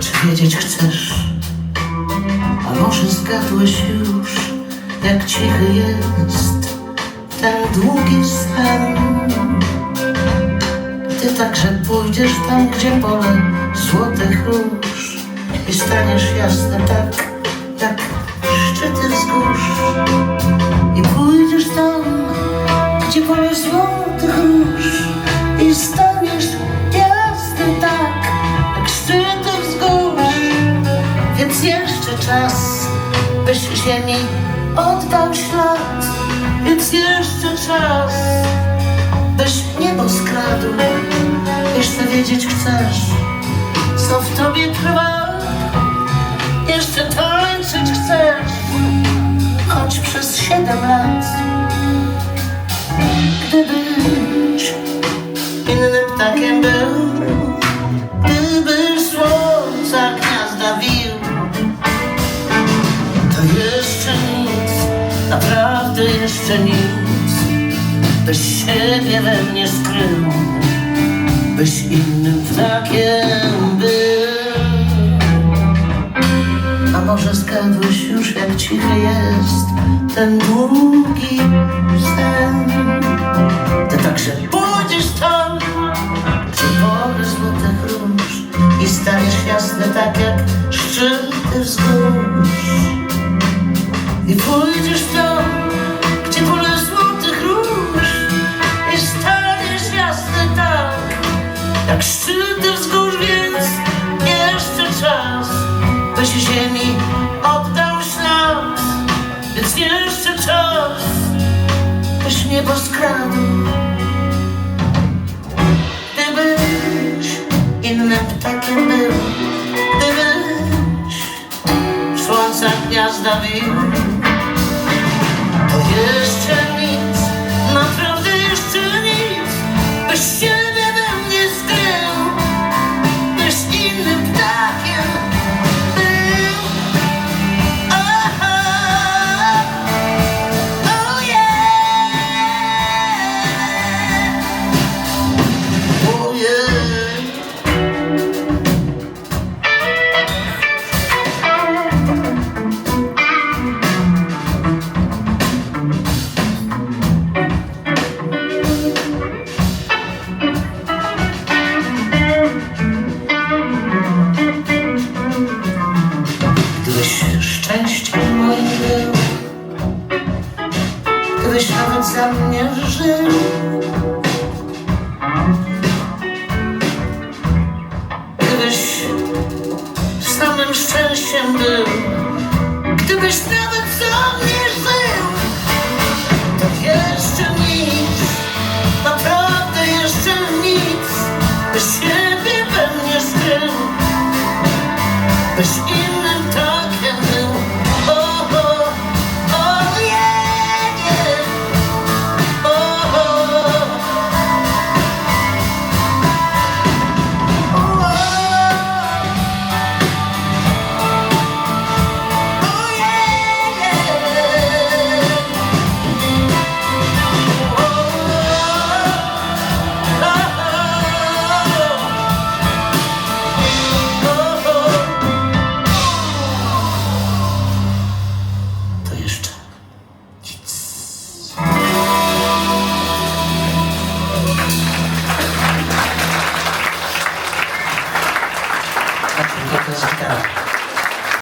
Czy wiedzieć chcesz? A może zgadłeś już, jak cichy jest ten długi sen? Ty także pójdziesz tam, gdzie pole złotych róż i staniesz jasne tak, jak szczyty wzgórz. I pójdziesz tam, gdzie pole złotych róż byś ziemi oddał ślad. Więc jeszcze czas, byś niebo skradł. Jeszcze wiedzieć chcesz, co w tobie trwa. Jeszcze tańczyć chcesz, choć przez siedem lat. Jeszcze nic, byś siebie we mnie skrył, byś innym ptakiem był. A może skradłeś już jak cichy jest ten długi sen? Ty także pójdziesz tam, gdzie pory złotych róż i staniesz jasny tak jak szczyty wzgórz. I pójdziesz tam, jak szczyty wzgórz, więc jeszcze czas, byś ziemi oddał ślad, więc jeszcze czas, byś niebo skradł. za mnie żył. Gdybyś samym szczęściem był, gdybyś nawet za mnie żył, to jeszcze nic.